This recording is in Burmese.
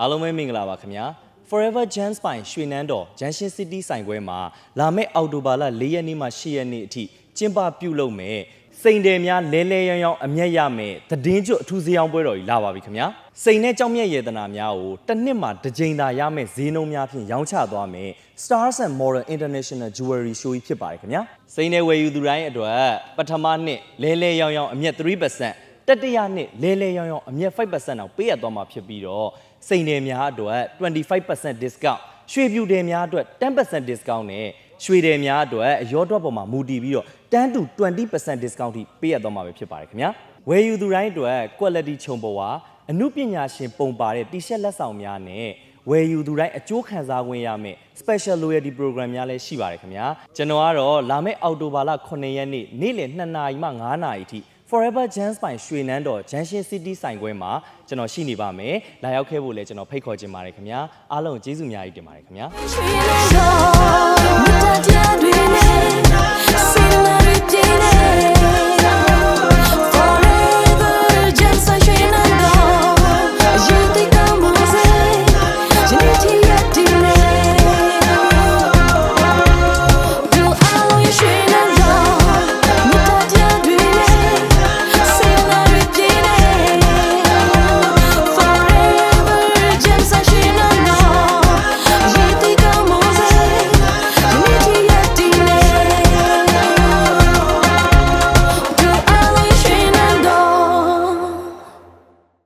အားလုံးပဲမင်္ဂလာပါခင်ဗျာ Forever Jans ပိုင်ရွှေနန်းတော် Junction City ဆိုင်ခွဲမှာလာမယ့်အောက်တိုဘာလ၄ရက်နေ့မှ၈ရက်နေ့အထိကျင်းပပြုလုပ်မယ်စိန်တယ်များလဲလဲရောင်းရောင်းအမျက်ရမယ်သတည်င်းကျွတ်အထူးဈေးရောင်းပွဲတော်ကြီးလာပါပြီခင်ဗျာစိန်နဲ့ကြောက်မြက်ရတနာများကိုတစ်နှစ်မှာတစ်ကြိမ်သာရမယ်ဈေးနှုန်းများဖြင့်ရောင်းချသွားမယ် Stars and Modern International Jewelry Show ကြီးဖြစ်ပါတယ်ခင်ဗျာစိန်နဲ့ဝယ်ယူသူတိုင်းအတွက်ပထမနှစ်လဲလဲရောင်းရောင်းအမျက်3% တတိယနှစ်လဲလဲရောင်းရောင်းအမျက်5%အောင်ပေးရသွားမှာဖြစ်ပြီးတော့စိန်တယ်များအတွက်25% discount ရွှေပြူတယ်များအတွက်10% discount နဲ့ရွှေတယ်များအတွက်အရောတော့ပေါ်မှာမူတည်ပြီးတော့10 to 20% discount ထိပေးရသွားမှာပဲဖြစ်ပါတယ်ခင်ဗျာဝယ်ယူသူတိုင်းအတွက် quality ခြုံပေါ်ဝါအမှုပညာရှင်ပုံပါတဲ့ t-shirt လက်ဆောင်များနဲ့ဝယ်ယူသူတိုင်းအကျိုးခံစားခွင့်ရမယ့် special loyalty program များလည်းရှိပါတယ်ခင်ဗျာကျွန်တော်ကတော့လာမယ့်အောက်တိုဘာလ9ရက်နေ့နေ့လယ်2နာရီမှ9နာရီထိ Forever Jans ပိုင်ရွှေနန်းတော် Junction City ဆိုင်ခွဲမှာကျွန်တော်ရှိနေပါမယ်။လာရောက်ခဲ့ဖို့လည်းကျွန်တော်ဖိတ်ခေါ်ချင်ပါတယ်ခင်ဗျာ။အားလုံးကိုကျေးဇူးအများကြီးတင်ပါတယ်ခင်ဗျာ။